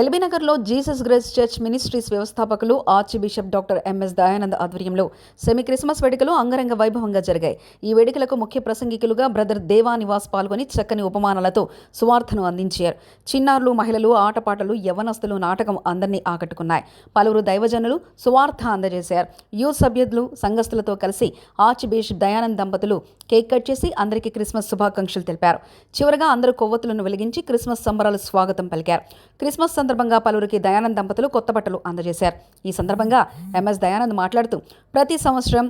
ఎల్బీనగర్లో Jesus grace church ministries వ్యవస్థాపకులు archbishop doctor MS Dayanand ఆధ్వర్యంలో semi Christmas వేడుకలు అంగరంగ వైభవంగా జరిగాయి. ఈ వేడుకలకు ముఖ్య ప్రసంగికులుగా బ్రదర్ దేవా నివాస్ పాల్గొని చక్కని ఉపమానాలతో సువార్తను అందించారు. చిన్నారులు మహిళలు ఆటపాటలు యవనస్తులు నాటకం అందరినీ ఆకట్టుకున్నాయి. పలువురు దైవజనులు సువార్త అందజేశారు. యూత్ సభ్యులు సంఘస్థులతో కలిసి ఆర్చి బిషప్ దయానంద్ దంపతులు కేక్ కట్ చేసి అందరికీ క్రిస్మస్ శుభాకాంక్షలు తెలిపారు. చివరగా అందరూ కొవ్వొత్తులను వెలిగించి క్రిస్మస్ సంబరాలు స్వాగతం పలికారు. క్రిస్మస్ సందర్భంగా పలువురికి దయానంద్ దంపతులు కొత్త బట్టలు అందజేశారు. ఈ సందర్భంగా ఎంఎస్ దయానంద్ మాట్లాడుతూ ప్రతి సంవత్సరం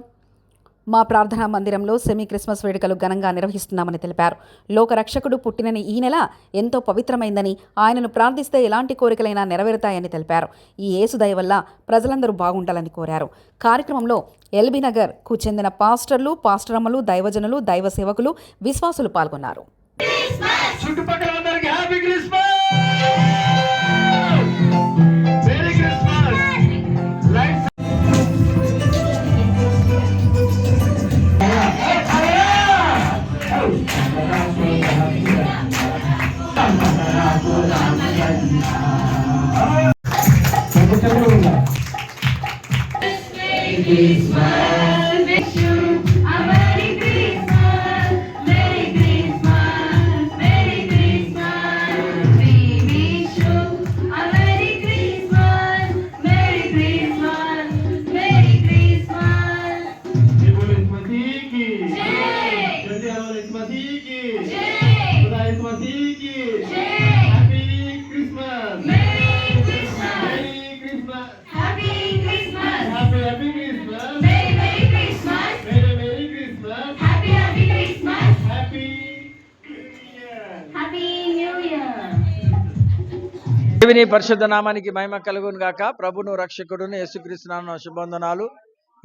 మా ప్రార్థనా మందిరంలో సెమీ క్రిస్మస్ వేడుకలు ఘనంగా నిర్వహిస్తున్నామని తెలిపారు. లోక రక్షకుడు పుట్టినని ఈ నెల ఎంతో పవిత్రమైందని ఆయనను ప్రార్థిస్తే ఎలాంటి కోరికలైనా నెరవేరుతాయని తెలిపారు. ఈ యేసు వల్ల ప్రజలందరూ బాగుండాలని కోరారు. కార్యక్రమంలో ఎల్బీ నగర్కు చెందిన పాస్టర్లు పాస్టరమ్మలు దైవజనులు దైవ సేవకులు విశ్వాసులు పాల్గొన్నారు. చుట్టుపక్కల హ్యాపీ క్రిస్మస్! దేవుని పరిశుద్ధ నామానికి మహిమ కలుగును గాక. ప్రభును రక్షకుడును యేసుక్రీస్తునామ శుభవందనాలు.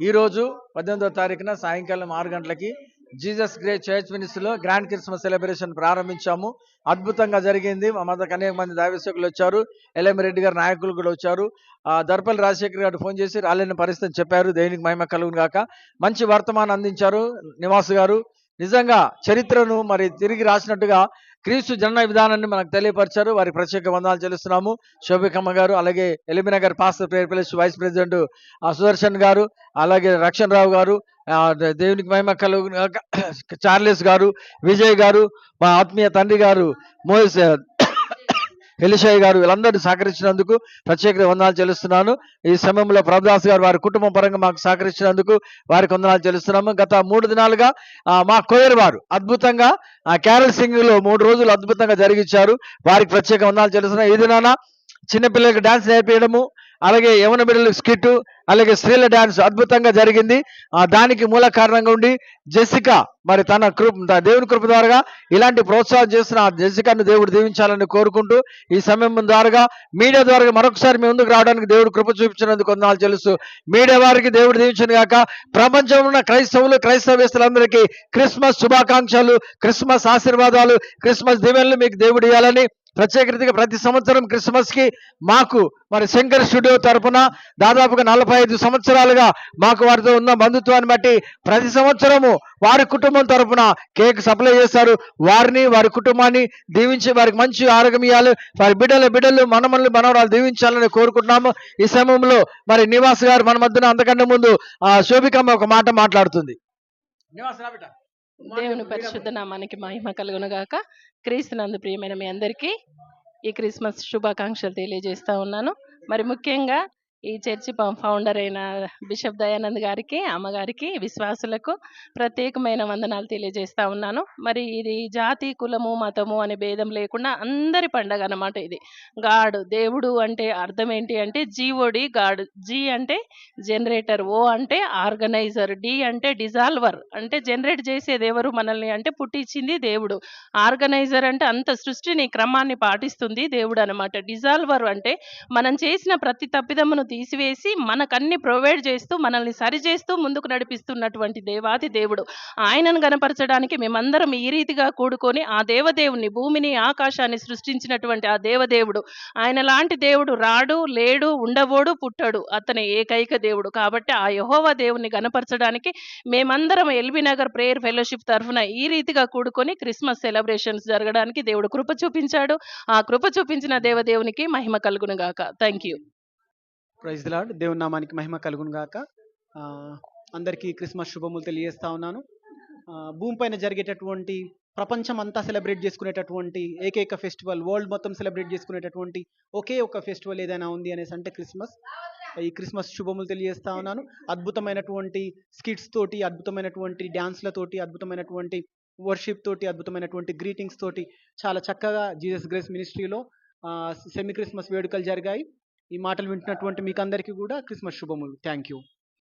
ఈ రోజు పద్దెనిమిదో తారీఖున సాయంకాలం ఆరు గంటలకి జీసస్ గ్రే చర్చ్ మినిస్ట్రీలో గ్రాండ్ క్రిస్మస్ సెలబ్రేషన్ ప్రారంభించాము. అద్భుతంగా జరిగింది. మా మధ్యకు అనేక మంది దైవసేకులు వచ్చారు. ఎల్ఎం రెడ్డి గారు నాయకులు కూడా వచ్చారు. ఆ, దర్పల్లి రాజశేఖర్ గారు ఫోన్ చేసి రాలేని పరిస్థితి చెప్పారు. దేవునికి మహిమ కలుగును గాక. మంచి వర్తమానం అందించారు నివాస్ గారు. నిజంగా చరిత్రను మరి తిరిగి రాసినట్టుగా క్రీస్తు జనన విధానాన్ని మనకు తెలియపరిచారు. వారికి ప్రత్యేక వందనాలు చెల్లిస్తున్నాము. శోభికమ్మ గారు అలాగే Eliminagar pastor prayer place vice president ఆ, సుదర్శన్ గారు అలాగే రక్షణ్ రావు గారు దేవునికి మహిమ చార్లెస్ గారు విజయ్ గారు మా ఆత్మీయ తండ్రి గారు మోయిస్ ఎలిషాయ్ గారు వీళ్ళందరూ సహకరించినందుకు ప్రత్యేక వందనాలు చెల్లిస్తున్నాను. ఈ సమయంలో ప్రభుదాస్ గారు వారి కుటుంబం పరంగా మాకు సహకరించినందుకు వారికి వందనాలు చెల్లిస్తున్నాము. గత మూడు దినాలుగా మా కోయర్ వారు అద్భుతంగా క్యారల్ సింగింగ్లో మూడు రోజులు అద్భుతంగా జరిగించారు. వారికి ప్రత్యేక వందనాలు చెల్లిస్తున్నాను. ఈ దినాన చిన్నపిల్లలకి డాన్స్ నేర్పించడము అలాగే యవన బిడ్డలు స్కిట్ అలాగే స్త్రీల డాన్స్ అద్భుతంగా జరిగింది. ఆ దానికి మూల కారణంగా ఉండి జెసికా మరి తన కృప దేవుని కృప ద్వారా ఇలాంటి ప్రోత్సాహం చేస్తున్న ఆ జెసికాను దేవుడు దీవించాలని కోరుకుంటూ ఈ సమయం ద్వారా మీడియా ద్వారా మరొకసారి మీ ముందుకు రావడానికి దేవుడు కృప చూపించినందుకు వందనాలు తెలుసు మీడియా వారికి దేవుడు దీవించను గాక. ప్రపంచంలో ఉన్న క్రైస్తవులు క్రైస్తవేస్తులందరికీ క్రిస్మస్ శుభాకాంక్షలు క్రిస్మస్ ఆశీర్వాదాలు క్రిస్మస్ దీవెనలు మీకు దేవుడు ఇవ్వాలని ప్రత్యేక రీతిగా ప్రతి సంవత్సరం క్రిస్మస్కి మాకు మరి శంకర్ స్టూడియో తరపున దాదాపుగా నలభై ఐదు సంవత్సరాలుగా మాకు వారితో ఉన్న బంధుత్వాన్ని బట్టి ప్రతి సంవత్సరము వారి కుటుంబం తరపున కేక్ సప్లై చేస్తారు. వారిని వారి కుటుంబాన్ని దీవించి వారికి మంచి ఆరోగ్యం ఇవ్వాలి వారి బిడ్డల బిడ్డలు మనమల్ని మనవరాలు దీవించాలని కోరుకుంటున్నాము. ఈ సమయంలో మరి నివాస్ గారు మన మధ్యన అంతకంటే ముందు ఆ శోభికమ్మ ఒక మాట మాట్లాడుతుంది. నివాస్ రా బిడ్డ. దేవుని పరిశుద్ధ నామానికి మహిమ కలుగును గాక క్రీస్తునందు ప్రియమైన మీ అందరికీ ఈ క్రిస్మస్ శుభాకాంక్షలు తెలియజేస్తా ఉన్నాను. మరి ముఖ్యంగా ఈ చర్చి ఫౌండర్ అయిన బిషప్ దయానంద్ గారికి అమ్మగారికి విశ్వాసులకు ప్రత్యేకమైన వందనాలు తెలియజేస్తా ఉన్నాను. మరి ఇది జాతి కులము మతము అనే భేదం లేకుండా అందరి పండగ అన్నమాట ఇది. గాడ్ దేవుడు అంటే అర్థం ఏంటి అంటే G O D god. G అంటే జనరేటర్ ఓ అంటే ఆర్గనైజర్ డి అంటే డిజాల్వర్. అంటే జనరేట్ చేసేది ఎవరు? మనల్ని అంటే పుట్టించింది దేవుడు. ఆర్గనైజర్ అంటే అంత సృష్టిని క్రమాన్ని పాటిస్తుంది దేవుడు అనమాట డిజాల్వర్ అంటే మనం చేసిన ప్రతి తప్పిదమును తీసివేసి మనకన్ని ప్రొవైడ్ చేస్తూ మనల్ని సరిచేస్తూ ముందుకు నడిపిస్తున్నటువంటి దేవాది దేవుడు. ఆయనను గనపరచడానికి మేమందరం ఈ రీతిగా కూడుకొని ఆ దేవదేవుని భూమిని ఆకాశాన్ని సృష్టించినటువంటి ఆ దేవదేవుడు. ఆయన లాంటి దేవుడు రాడు లేడు ఉండబోడు పుట్టడు. అతని ఏకైక దేవుడు. కాబట్టి ఆ యహోవా దేవుని గనపరచడానికి మేమందరం ఎల్బీ నగర్ ప్రేయర్ ఫెలోషిప్ తరఫున ఈ రీతిగా కూడుకొని క్రిస్మస్ సెలబ్రేషన్స్ జరగడానికి దేవుడు కృప చూపించాడు. ఆ కృప చూపించిన దేవదేవునికి మహిమ కలుగునుగాక. థ్యాంక్ యూ ప్రైజ్ లాడ్ దేవుని నామానికి మహిమ కలుగును గాక. అందరికీ క్రిస్మస్ శుభములు తెలియజేస్తా ఉన్నాను. భూమిపైన జరిగేటటువంటి ప్రపంచం అంతా సెలబ్రేట్ చేసుకునేటటువంటి ఏకైక ఫెస్టివల్ వరల్డ్ మొత్తం సెలబ్రేట్ చేసుకునేటటువంటి ఒకే ఒక ఫెస్టివల్ ఏదైనా ఉంది అనేసి అంటే క్రిస్మస్. ఈ క్రిస్మస్ శుభములు తెలియజేస్తా ఉన్నాను. అద్భుతమైనటువంటి స్కిట్స్ తోటి అద్భుతమైనటువంటి డ్యాన్స్లతోటి అద్భుతమైనటువంటి వర్షిప్ తోటి అద్భుతమైనటువంటి గ్రీటింగ్స్ తోటి చాలా చక్కగా జీసస్ గ్రేస్ మినిస్ట్రీలో సెమీ క్రిస్మస్ వేడుకలు జరిగాయి. ఈ మాటలు వింటున్నటువంటి మీకు అందరికీ కూడా క్రిస్మస్ శుభములు. Thank you.